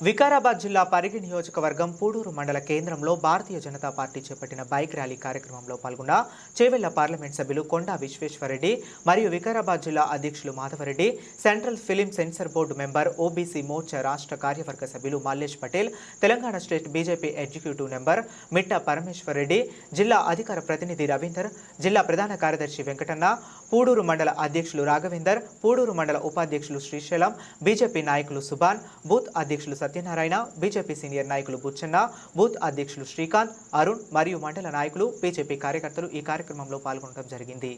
వికారాబాద్ జిల్లా పరిగి నియోజకవర్గం పూడూరు మండల కేంద్రంలో భారతీయ జనతా పార్టీ చేపట్టిన బైక్ ర్యాలీ కార్యక్రమంలో పాల్గొన్న చేవెళ్ళ పార్లమెంట్ సభ్యులు కొండా విశ్వేశ్వరరెడ్డి మరియు వికారాబాద్ జిల్లా అధ్యక్షులు Madhavareddy central film censor board member OBC Morcha రాష్ట్ర కార్యవర్గ సభ్యులు Mallesh Patel Telangana state BJP executive member Mitta Parameshwar Reddy జిల్లా అధికార ప్రతినిధి రవీందర్ జిల్లా ప్రధాన కార్యదర్శి వెంకటన్న పూడూరు మండల అధ్యక్షులు రాఘవేందర్ పూడూరు మండల ఉపాధ్యక్షులు శ్రీశైలం బీజేపీ నాయకులు సుభాన్ బూత్ అధ్యక్షులు సత్యనారాయణ బీజేపీ సీనియర్ నాయకులు బుచ్చన్న బూత్ అధ్యక్షులు శ్రీకాంత్ అరుణ్ మరియు మండల నాయకులు బీజేపీ కార్యకర్తలు ఈ కార్యక్రమంలో పాల్గొనడం జరిగింది.